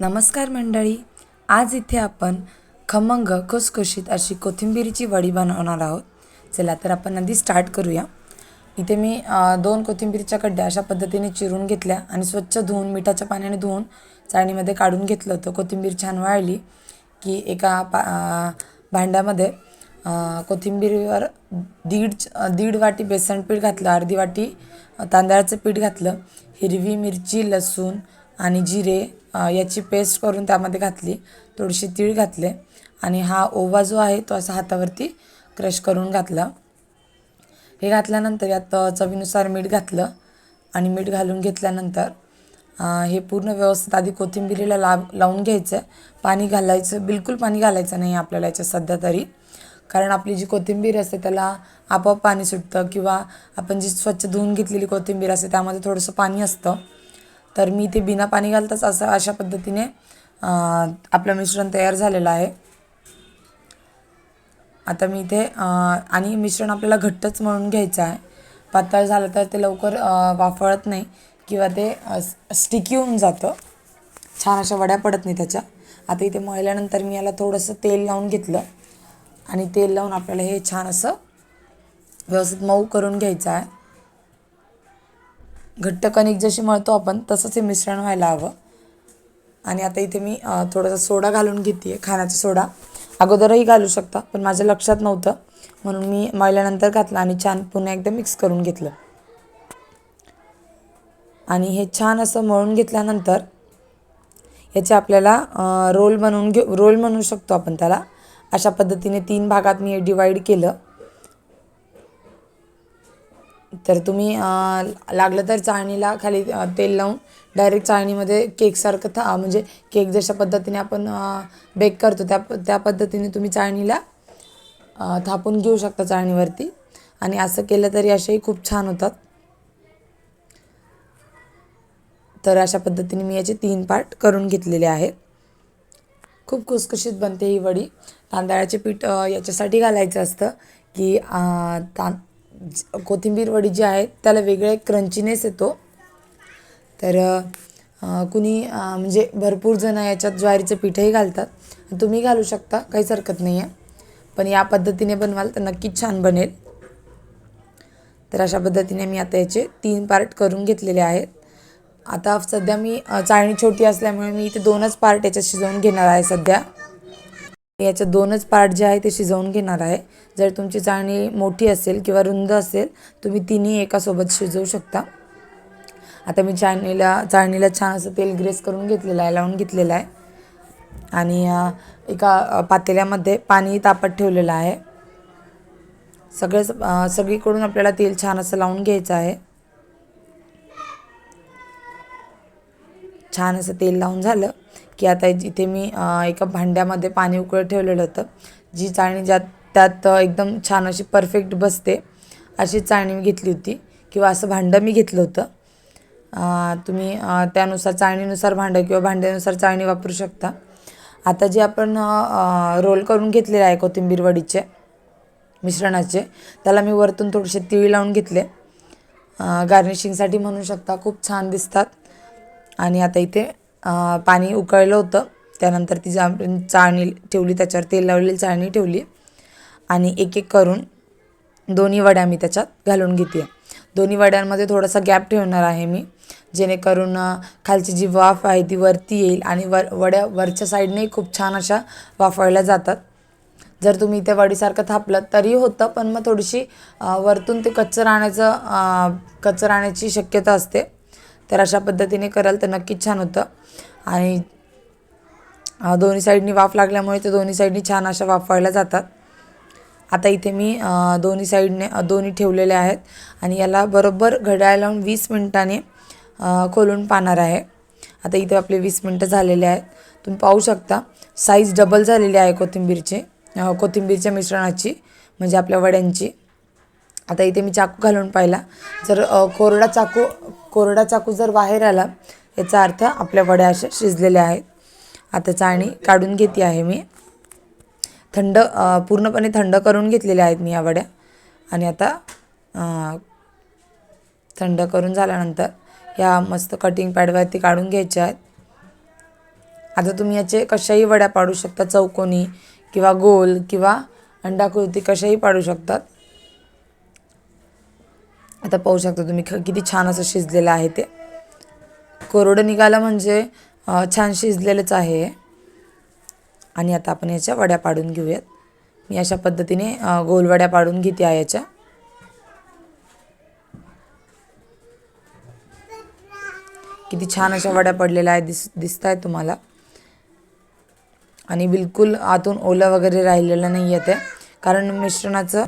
नमस्कार मंडळी. आज इथे आपण खमंग खुसखुशीत अशी कोथिंबीरीची वडी बनवणार आहोत. चला तर आपण आधी स्टार्ट करूया. इथे मी दोन कोथिंबीरच्या कड्ड्या अशा पद्धतीने चिरून घेतल्या आणि स्वच्छ धुवून मिठाच्या पाण्याने धुवून चाळणीमध्ये काढून घेतलं होतं. कोथिंबीर छान वाळली की एका पा भांड्यामध्ये कोथिंबीरीवर दीड च- दीड वाटी बेसन पीठ घातलं अर्धी वाटी तांदळाचं पीठ घातलं हिरवी मिरची लसूण आणि जिरे याची पेस्ट करून त्यामध्ये घातली थोडीशी तीळ घातले आणि हा ओवा जो आहे तो असा हातावरती क्रश करून घातला. हे घातल्यानंतर यात चवीनुसार मीठ घातलं आणि मीठ घालून घेतल्यानंतर हे पूर्ण व्यवस्थित आधी कोथिंबिरीला लाव लावून घ्यायचं पाणी घालायचं बिलकुल पाणी घालायचं नाही आपल्याला याच्यात सध्या तरी. कारण आपली जी कोथिंबीर असते त्याला आपोआप पाणी सुटतं किंवा आपण जी स्वच्छ धुवून घेतलेली कोथिंबीर असते त्यामध्ये थोडंसं पाणी असतं. तर मी ते बिना पाणी घालताच असं अशा पद्धतीने आपलं मिश्रण तयार झालेलं आहे. आता मी इथे आणि मिश्रण आपल्याला घट्टच म्हणून घ्यायचं आहे. पातळ झालं तर ते लवकर वाफळत नाही किंवा ते स्टिकी होऊन जातं. छान अशा वड्या पडत नाही त्याच्या. आता इथे मळल्यानंतर मी याला थोडंसं तेल लावून घेतलं. आणि तेल लावून आपल्याला हे छान असं व्यवस्थित मऊ करून घ्यायचं आहे. घट्ट कणिक जशी मळतो आपण तसंच हे मिश्रण व्हायला हवं. आणि आता इथे मी थोडासा सोडा घालून घेते आहे खाण्याचा सोडा. अगोदरही घालू शकता पण माझ्या लक्षात नव्हतं. म्हणून मी मळल्यानंतर घातलं आणि छान पुन्हा एकदा मिक्स करून घेतलं. आणि हे छान असं मळून घेतल्यानंतर याचे आपल्याला रोल बनवून घे रोल म्हणू शकतो आपण त्याला. अशा पद्धतीने तीन भागात मी डिवाईड केलं. तर तुम्ही लागलं तर चाळणीला खाली तेल लावून डायरेक्ट चाळणीमध्ये केकसारखं था म्हणजे केक जशा पद्धतीने आपण बेक करतो त्या त्या पद्धतीने तुम्ही चाळणीला थापून घेऊ शकता चाळणीवरती. आणि असं केलं तरी असेही खूप छान होतात. तर अशा पद्धतीने मी याचे तीन पार्ट करून घेतलेले आहेत. खूप खुसखुशीत बनते ही वडी. तांदळाचे पीठ याच्यासाठी घालायचं असतं की तां कोथिंबीर वडी जी आहे त्याला वेगळा एक क्रंचीनेस येतो. तर कुणी म्हणजे भरपूर जण याच्यात ज्वारीचं पीठही घालतात. तुम्ही घालू शकता काहीच हरकत नाही आहे पण या पद्धतीने बनवाल तर नक्कीच छान बनेल. तर अशा पद्धतीने मी आता याचे तीन पार्ट करून घेतलेले आहेत. आता सध्या मी चाळणी छोटी असल्यामुळे मी इथे दोनच पार्ट याच्यात शिजवून घेणार आहे सध्या. याच्यात दोनच पार्ट जे आहे ते शिजवून घेणार आहे. जर तुमची चाळणी मोठी असेल किंवा रुंद असेल तुम्ही तिन्ही एकासोबत शिजवू शकता. आता मी चाळणीला चाळणीला छान असं तेल ग्रेस करून घेतलेलं आहे लावून घेतलेलं आहे. आणि एका पातेल्यामध्ये पाणी तापत ठेवलेलं आहे. सगळे सगळीकडून आपल्याला तेल छान असं लावून घ्यायचं आहे. छान असं तेल लावून झालं. की आता इथे मी एका भांड्यामध्ये पाणी उकळत ठेवलेलं होतं जी चाळणी ज्यात त्यात एकदम छान अशी परफेक्ट बसते अशी चाळणी मी घेतली होती. किंवा असं भांडं मी घेतलं होतं. तुम्ही त्यानुसार चाळणीनुसार भांडं किंवा भांड्यानुसार चाळणी वापरू शकता. आता जे आपण रोल करून घेतलेले आहे कोथिंबीर वडीचे मिश्रणाचे त्याला मी वरतून थोडेसे तिळी लावून घेतले. गार्निशिंगसाठी म्हणू शकता खूप छान दिसतात. आणि आता इथे पाणी उकळलं होतं. त्यानंतर ती जा चाळणी ठेवली त्याच्यावर तेल लावलेली चाळणी ठेवली. आणि एक एक करून दोन्ही वड्या मी त्याच्यात घालून घेते. दोन्ही वड्यांमध्ये थोडासा गॅप ठेवणार आहे मी जेणेकरून खालची जी वाफ आहे ती वरती येईल आणि वर वड्या वरच्या साईडनेही खूप छान अशा वाफळल्या जातात. जर तुम्ही त्या वडीसारखं थापलं तरी होतं पण मग थोडीशी वरतून ते कच्चं राहण्याचं कच्चं राहण्याची शक्यता असते. तर अशा पद्धतीने कराल तर नक्कीच छान होतं. आणि दोन्ही साईडनी वाफ लागल्यामुळे ते दोन्ही साईडनी छान अशा वाफवायला जातात. आता इथे मी दोन्ही साईडने दोन्ही ठेवलेले आहेत. आणि याला बरोबर घड्याळ लावून वीस मिनटाने खोलून पाहणार आहे. आता इथे आपले वीस मिनटं झालेले आहेत. तुम्ही पाहू शकता साईज डबल झालेली आहे कोथिंबीरची कोथिंबीरच्या मिश्रणाची म्हणजे आपल्या वड्यांची. आता इथे मी चाकू घालून पाहिला. जर कोरडा चाकू कोरडा चाकू जर बाहेर आला याचा अर्थ आपल्या वड्या अशा शिजलेल्या आहेत. आता चाळणी काढून घेते आहे मी. थंड पूर्णपणे थंड करून घेतलेल्या आहेत मी या वड्या. आणि आता थंड करून झाल्यानंतर या मस्त कटिंग पॅडवरती काढून घ्यायच्या आहेत. आता तुम्ही याचे कशाही वड्या पाडू शकता चौकोनी किंवा गोल किंवा अंडाकृती कशाही पाडू शकतात. आता पाहू शकता तुम्ही ख किती छान असं शिजलेलं आहे ते. कोरडं निघालं म्हणजे छान शिजलेलंच आहे. आणि आता आपण याच्या वड्या पाडून घेऊयात. मी अशा पद्धतीने गोलवड्या पाडून घेते आहे याच्या. किती छान अशा वड्या पडलेल्या आहेत दिस दिसत आहेत तुम्हाला. आणि बिलकुल आतून ओलं वगैरे राहिलेलं नाही आहे ते. कारण मिश्रणाचं